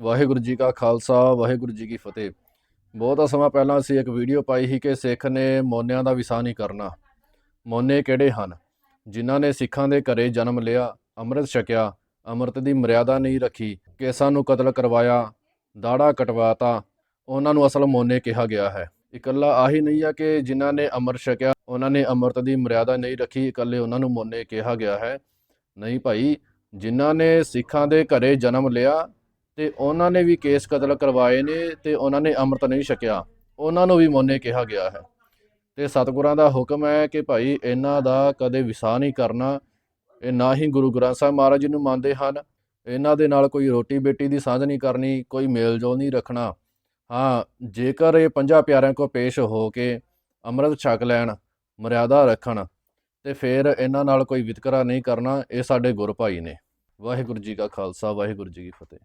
ਵਾਹਿਗੁਰੂ ਜੀ ਕਾ ਖਾਲਸਾ, ਵਾਹਿਗੁਰੂ ਜੀ ਕੀ ਫਤਿਹ। ਬਹੁਤਾ ਸਮਾਂ ਪਹਿਲਾਂ ਅਸੀਂ ਇੱਕ ਵੀਡੀਓ ਪਾਈ ਸੀ ਕਿ ਸਿੱਖ ਨੇ ਮੋਨਿਆਂ ਦਾ ਵਿਸਾਹ ਨਹੀਂ ਕਰਨਾ। ਮੋਨੇ ਕਿਹੜੇ ਹਨ? ਜਿਨ੍ਹਾਂ ਨੇ ਸਿੱਖਾਂ ਦੇ ਘਰੇ ਜਨਮ ਲਿਆ, ਅੰਮ੍ਰਿਤ ਛਕਿਆ, ਅੰਮ੍ਰਿਤ ਦੀ ਮਰਿਆਦਾ ਨਹੀਂ ਰੱਖੀ, ਕੇਸਾਂ ਨੂੰ ਕਤਲ ਕਰਵਾਇਆ ਦਾੜਾ ਕਟਵਾਤਾ, ਉਹਨਾਂ ਨੂੰ ਅਸਲ ਮੋਨੇ ਕਿਹਾ ਗਿਆ ਹੈ। ਇਕੱਲਾ ਆਹੀ ਨਹੀਂ ਆ ਕਿ ਜਿਨ੍ਹਾਂ ਨੇ ਅੰਮ੍ਰਿਤ ਛਕਿਆ, ਉਹਨਾਂ ਨੇ ਅੰਮ੍ਰਿਤ ਦੀ ਮਰਿਆਦਾ ਨਹੀਂ ਰੱਖੀ, ਇਕੱਲੇ ਉਹਨਾਂ ਨੂੰ ਮੋਨੇ ਕਿਹਾ ਗਿਆ ਹੈ। ਨਹੀਂ ਭਾਈ, ਜਿਨ੍ਹਾਂ ਨੇ ਸਿੱਖਾਂ ਦੇ ਘਰੇ ਜਨਮ ਲਿਆ ਤੇ ਉਹਨਾਂ ਨੇ ਵੀ ਕੇਸ ਕਤਲ ਕਰਵਾਏ ਨੇ ਤੇ ਉਹਨਾਂ ਨੇ ਅੰਮ੍ਰਿਤ ਨਹੀਂ ਛਕਿਆ। ਉਹਨਾਂ ਨੂੰ ਵੀ ਮੋਨੇ ਕਿਹਾ ਗਿਆ ਹੈ। ਤੇ ਸਤਿਗੁਰਾਂ ਦਾ ਹੁਕਮ ਹੈ ਕਿ ਭਾਈ ਇਹਨਾਂ ਦਾ ਕਦੇ ਵਿਸਾਹ ਨਹੀਂ ਕਰਨਾ। ਇਹ ਨਾ ਹੀ ਗੁਰੂ ਗ੍ਰੰਥ ਸਾਹਿਬ ਮਹਾਰਾਜ ਜੀ ਨੂੰ ਮੰਨਦੇ ਹਨ। ਇਹਨਾਂ ਦੇ ਨਾਲ ਕੋਈ ਰੋਟੀ ਬੇਟੀ ਦੀ ਸਾਂਝ ਨਹੀਂ ਕਰਨੀ, ਕੋਈ ਮੇਲ ਜੋਲ ਨਹੀਂ ਰੱਖਣਾ। ਹਾਂ, ਜੇਕਰ ਇਹ ਪੰਜਾਂ ਪਿਆਰਿਆਂ ਕੋ ਪੇਸ਼ ਹੋ ਕੇ ਅੰਮ੍ਰਿਤ ਛਕ ਲੈਣ, ਮਰਿਆਦਾ ਰੱਖਣ, ਤੇ ਫਿਰ ਇਹਨਾਂ ਨਾਲ ਕੋਈ ਵਿਤਕਰਾ ਨਹੀਂ ਕਰਨਾ, ਇਹ ਸਾਡੇ ਗੁਰ ਭਾਈ ਨੇ। ਵਾਹਿਗੁਰੂ ਜੀ ਕਾ ਖਾਲਸਾ, ਵਾਹਿਗੁਰੂ ਜੀ ਕੀ ਫਤਿਹ।